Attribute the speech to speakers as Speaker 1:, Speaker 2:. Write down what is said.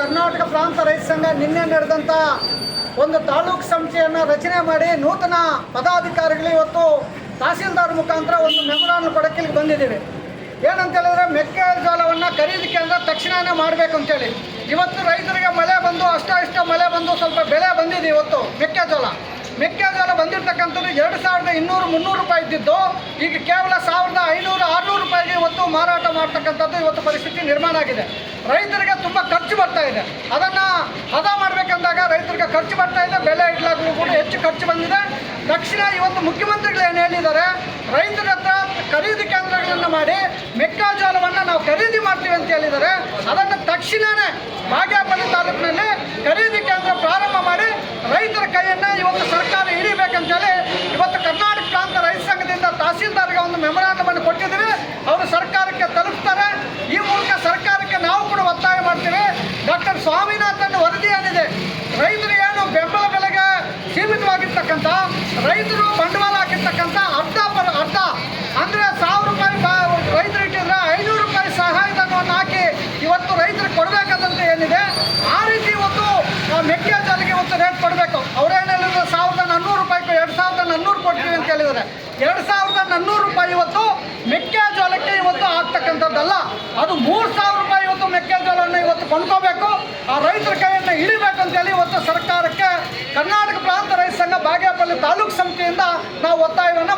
Speaker 1: ಕರ್ನಾಟಕ ಪ್ರಾಂತ ರೈತ ಸಂಘ ನಿನ್ನೆ ನಡೆದಂಥ ಒಂದು ತಾಲೂಕು ಸಂಸ್ಥೆಯನ್ನು ರಚನೆ ಮಾಡಿ ನೂತನ ಪದಾಧಿಕಾರಿಗಳು ಇವತ್ತು ತಹಸೀಲ್ದಾರ್ ಮುಖಾಂತರ ಒಂದು ಮೆಮೊರಾಂಡ್ ಕೊಡಕ್ಕೆ ಇಲ್ಲಿ ಬಂದಿದ್ದೀವಿ. ಏನಂತ ಹೇಳಿದ್ರೆ ಮೆಕ್ಕೆಜೋಳವನ್ನು ಖರೀದಿ ಕೇಂದ್ರ ತಕ್ಷಣನೇ ಮಾಡಬೇಕು ಅಂತೇಳಿ ಇವತ್ತು ರೈತರಿಗೆ ಮಳೆ ಬಂದು ಅಷ್ಟ ಇಷ್ಟ ಮಳೆ ಬಂದು ಸ್ವಲ್ಪ ಬೆಳೆ ಬಂದಿದೆ ಇವತ್ತು ಮೆಕ್ಕೆಜೋಳ. ಮೆಕ್ಕೆಜೋಳ ಬಂದಿರತಕ್ಕಂಥದ್ದು ಎರಡು ಸಾವಿರದ ಇನ್ನೂರು ಮುನ್ನೂರು ರೂಪಾಯಿ ಇದ್ದಿದ್ದು, ಈಗ ಕೇವಲ ಸಾವಿರದ ಐನೂರು ಆರುನೂರು ರೂಪಾಯಿಗೆ ಇವತ್ತು ಮಾರಾಟ ಮಾಡ್ತಕ್ಕಂಥದ್ದು ಇವತ್ತು ಪರಿಸ್ಥಿತಿ ನಿರ್ಮಾಣ ಆಗಿದೆ. ರೈತರಿಗೆ ತುಂಬ ಖರ್ಚು ಬರ್ತಾ ಇದೆ. ಅದನ್ನು ಹದ ಮಾಡಬೇಕಂದಾಗ ರೈತರಿಗೆ ಖರ್ಚು ಬರ್ತಾ ಇದೆ, ಬೆಲೆ ಇಡ್ಲಾಗ್ಲೂ ಕೂಡ ಹೆಚ್ಚು ಖರ್ಚು ಬಂದಿದೆ. ತಕ್ಷಣ ಇವತ್ತು ಮುಖ್ಯಮಂತ್ರಿಗಳು ಏನು ಹೇಳಿದ್ದಾರೆ, ರೈತರ ಹತ್ರ ಖರೀದಿ ಕೇಂದ್ರಗಳನ್ನು ಮಾಡಿ ಮೆಕ್ಕಾಜೋಳವನ್ನು ನಾವು ಖರೀದಿ ಮಾಡ್ತೀವಿ ಅಂತ ಹೇಳಿದ್ದಾರೆ. ಅದನ್ನು ತಕ್ಷಣವೇ ಬಾಗೇಪಲ್ಲಿ ತಾಲೂಕಿನಲ್ಲಿ ಖರೀದಿ ಕೇಂದ್ರ ಪ್ರಾರಂಭ ಮಾಡಿ ರೈತರ ಕೈಯನ್ನು ಇವತ್ತು ಸರ್ಕಾರ ಹಿಡಿಬೇಕಂತೇಳಿ ಇವತ್ತು ಕರ್ನಾಟಕ ಪ್ರಾಂತ ರೈತ ಸಂಘದಿಂದ ತಹಸೀಲ್ದಾರ್ಗೆ ಒಂದು ಮೆಮೊರಾಂಡಮನ್ನು ಕೊಟ್ಟಿದ್ದೀವಿ ಅವರು ಸರ್ಕಾರಕ್ಕೆ ತಲುಪಿಸ್ತಾರೆ ಈ ಮೂಲಕ ಸರ್ಕಾರಕ್ಕೆ ನಾವು ಕೂಡ ಒತ್ತಾಯ ಮಾಡ್ತೀವಿ ಡಾಕ್ಟರ್ ಸ್ವಾಮಿನಾಥನ್ ವರದಿ ಏನಿದೆ ರೈತರು ಏನು ಬೆಂಬಲ ಬೆಲೆಗೆ ಸೀಮಿತವಾಗಿರ್ತಕ್ಕಂಥ ರೈತರು ಬಂಡವಾಳ ಹಾಕಿರ್ತಕ್ಕಂಥ ಅರ್ಧ ಪರ ಅರ್ಧ, ಅಂದರೆ ಸಾವಿರ ರೂಪಾಯಿ ಬಾ ರೈತರು ಇಟ್ಟಿದ್ರೆ ಐನೂರು ರೂಪಾಯಿ ಸಹಾಯಧನವನ್ನು ಹಾಕಿ ಇವತ್ತು ರೈತರು ಕೊಡಬೇಕಾದಂತ ಏನಿದೆ, ಆ ರೀತಿ ಇವತ್ತು ಆ ಮೆಕ್ಕೆಜೋಳಿಗೆ ಇವತ್ತು ರೇಟ್ ಕೊಡಬೇಕು. ಅವ್ರೇನು ಹೇಳಿದ್ರೆ, ಸಾವಿರದ ನಾನ್ನೂರು ರೂಪಾಯಿ ಎರಡು ಸಾವಿರದ ನಾನ್ನೂರು ಕೊಡ್ತೀವಿ ಅಂತ ಹೇಳಿದರೆ ಎರಡು ಸಾವಿರದ ನಾನ್ನೂರು ರೂಪಾಯಿ ಇವತ್ತು ಮೆಕ್ಕೆಜೋಳಕ್ಕೆ ಇವತ್ತು ಆಗ್ತಕ್ಕಂಥದ್ದಲ್ಲ. ಅದು ಮೂರು ಸಾವಿರ ರೂಪಾಯಿ ಇವತ್ತು ಮೆಕ್ಕೆಜೋಳವನ್ನು ಇವತ್ತು ಕೊಂಡ್ಕೋಬೇಕು. ಆ ರೈತರ ಕೈಯನ್ನು ಅಂತೇಳಿ ಇವತ್ತು ಸರ್ಕಾರಕ್ಕೆ ಕರ್ನಾಟಕ ಪ್ರಾಂತ ರೈತ ಸಂಘ ಬಾಗೇಪಲ್ಲಿ ತಾಲೂಕು ಸಮಿತಿಯಿಂದ ನಾವು ಒತ್ತಾಯವನ್ನು